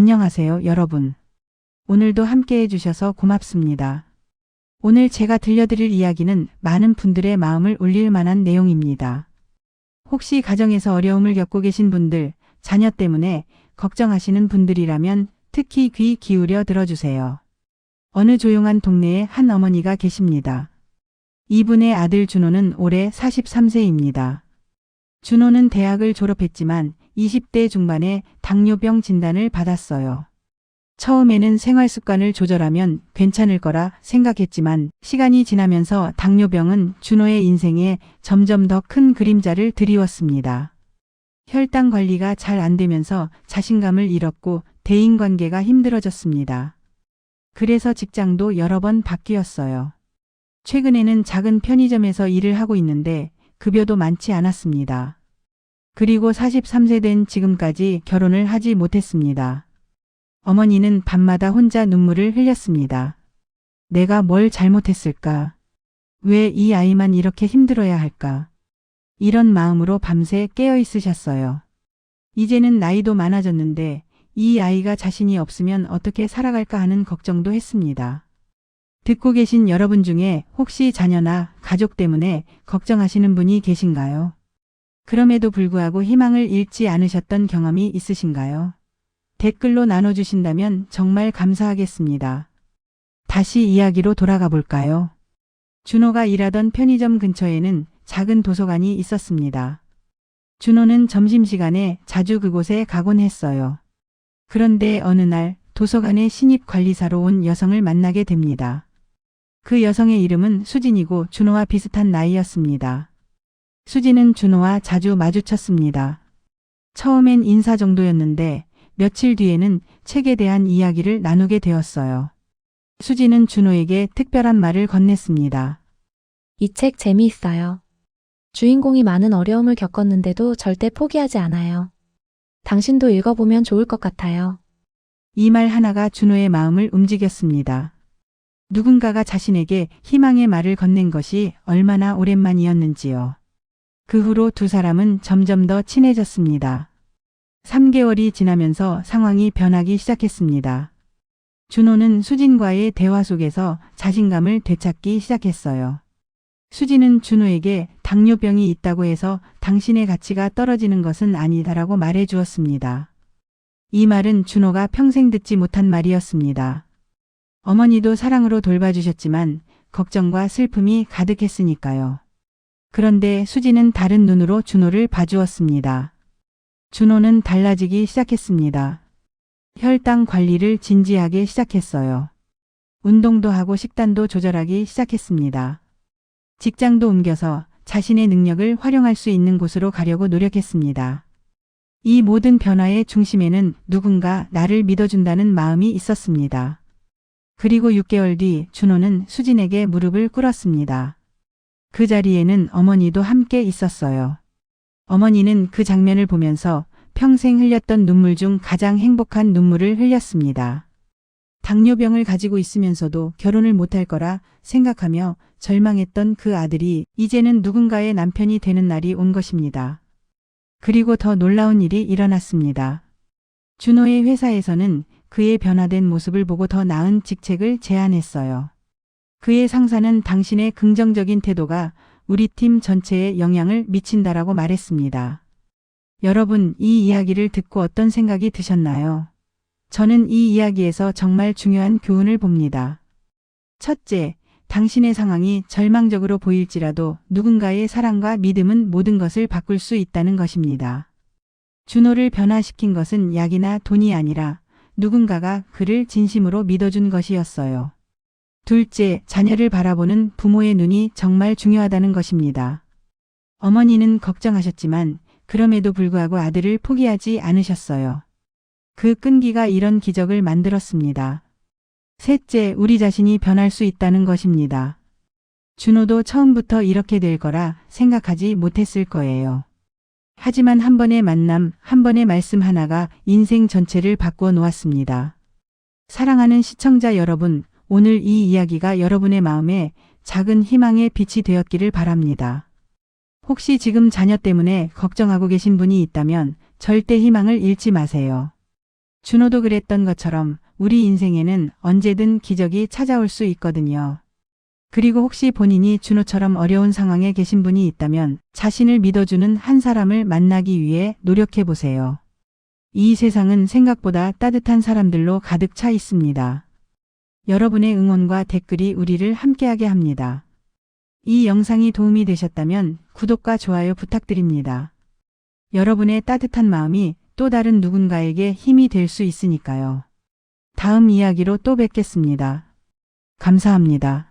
안녕하세요, 여러분. 오늘도 함께 해주셔서 고맙습니다. 오늘 제가 들려드릴 이야기는 많은 분들의 마음을 울릴 만한 내용입니다. 혹시 가정에서 어려움을 겪고 계신 분들, 자녀 때문에 걱정하시는 분들이라면 특히 귀 기울여 들어주세요. 어느 조용한 동네에 한 어머니가 계십니다. 이분의 아들 준호는 올해 43세입니다. 준호는 대학을 졸업했지만 20대 중반에 당뇨병 진단을 받았어요. 처음에는 생활 습관을 조절하면 괜찮을 거라 생각했지만 시간이 지나면서 당뇨병은 준호의 인생에 점점 더 큰 그림자를 드리웠습니다. 혈당 관리가 잘 안 되면서 자신감을 잃었고 대인관계가 힘들어졌습니다. 그래서 직장도 여러 번 바뀌었어요. 최근에는 작은 편의점에서 일을 하고 있는데 급여도 많지 않았습니다. 그리고 43세 된 지금까지 결혼을 하지 못했습니다. 어머니는 밤마다 혼자 눈물을 흘렸습니다. 내가 뭘 잘못했을까? 왜 이 아이만 이렇게 힘들어야 할까? 이런 마음으로 밤새 깨어 있으셨어요. 이제는 나이도 많아졌는데 이 아이가 자신이 없으면 어떻게 살아갈까 하는 걱정도 했습니다. 듣고 계신 여러분 중에 혹시 자녀나 가족 때문에 걱정하시는 분이 계신가요? 그럼에도 불구하고 희망을 잃지 않으셨던 경험이 있으신가요? 댓글로 나눠주신다면 정말 감사하겠습니다. 다시 이야기로 돌아가 볼까요? 준호가 일하던 편의점 근처에는 작은 도서관이 있었습니다. 준호는 점심시간에 자주 그곳에 가곤 했어요. 그런데 어느 날 도서관에 신입 관리사로 온 여성을 만나게 됩니다. 그 여성의 이름은 수진이고 준호와 비슷한 나이였습니다. 수진은 준호와 자주 마주쳤습니다. 처음엔 인사 정도였는데 며칠 뒤에는 책에 대한 이야기를 나누게 되었어요. 수진은 준호에게 특별한 말을 건넸습니다. 이 책 재미있어요. 주인공이 많은 어려움을 겪었는데도 절대 포기하지 않아요. 당신도 읽어보면 좋을 것 같아요. 이 말 하나가 준호의 마음을 움직였습니다. 누군가가 자신에게 희망의 말을 건넨 것이 얼마나 오랜만이었는지요. 그 후로 두 사람은 점점 더 친해졌습니다. 3개월이 지나면서 상황이 변하기 시작했습니다. 준호는 수진과의 대화 속에서 자신감을 되찾기 시작했어요. 수진은 준호에게 당뇨병이 있다고 해서 당신의 가치가 떨어지는 것은 아니다라고 말해 주었습니다. 이 말은 준호가 평생 듣지 못한 말이었습니다. 어머니도 사랑으로 돌봐주셨지만 걱정과 슬픔이 가득했으니까요. 그런데 수지는 다른 눈으로 준호를 봐주었습니다. 준호는 달라지기 시작했습니다. 혈당 관리를 진지하게 시작했어요. 운동도 하고 식단도 조절하기 시작했습니다. 직장도 옮겨서 자신의 능력을 활용할 수 있는 곳으로 가려고 노력했습니다. 이 모든 변화의 중심에는 누군가 나를 믿어준다는 마음이 있었습니다. 그리고 6개월 뒤 준호는 수진에게 무릎을 꿇었습니다. 그 자리에는 어머니도 함께 있었어요. 어머니는 그 장면을 보면서 평생 흘렸던 눈물 중 가장 행복한 눈물을 흘렸습니다. 당뇨병을 가지고 있으면서도 결혼을 못할 거라 생각하며 절망했던 그 아들이 이제는 누군가의 남편이 되는 날이 온 것입니다. 그리고 더 놀라운 일이 일어났습니다. 준호의 회사에서는 그의 변화된 모습을 보고 더 나은 직책을 제안했어요. 그의 상사는 당신의 긍정적인 태도가 우리 팀 전체에 영향을 미친다라고 말했습니다. 여러분, 이 이야기를 듣고 어떤 생각이 드셨나요? 저는 이 이야기에서 정말 중요한 교훈을 봅니다. 첫째, 당신의 상황이 절망적으로 보일지라도 누군가의 사랑과 믿음은 모든 것을 바꿀 수 있다는 것입니다. 준호를 변화시킨 것은 약이나 돈이 아니라 누군가가 그를 진심으로 믿어준 것이었어요. 둘째, 자녀를 바라보는 부모의 눈이 정말 중요하다는 것입니다. 어머니는 걱정하셨지만 그럼에도 불구하고 아들을 포기하지 않으셨어요. 그 끈기가 이런 기적을 만들었습니다. 셋째, 우리 자신이 변할 수 있다는 것입니다. 준호도 처음부터 이렇게 될 거라 생각하지 못했을 거예요. 하지만 한 번의 만남, 한 번의 말씀 하나가 인생 전체를 바꾸어 놓았습니다. 사랑하는 시청자 여러분, 오늘 이 이야기가 여러분의 마음에 작은 희망의 빛이 되었기를 바랍니다. 혹시 지금 자녀 때문에 걱정하고 계신 분이 있다면 절대 희망을 잃지 마세요. 준호도 그랬던 것처럼 우리 인생에는 언제든 기적이 찾아올 수 있거든요. 그리고 혹시 본인이 준호처럼 어려운 상황에 계신 분이 있다면 자신을 믿어주는 한 사람을 만나기 위해 노력해 보세요. 이 세상은 생각보다 따뜻한 사람들로 가득 차 있습니다. 여러분의 응원과 댓글이 우리를 함께하게 합니다. 이 영상이 도움이 되셨다면 구독과 좋아요 부탁드립니다. 여러분의 따뜻한 마음이 또 다른 누군가에게 힘이 될 수 있으니까요. 다음 이야기로 또 뵙겠습니다. 감사합니다.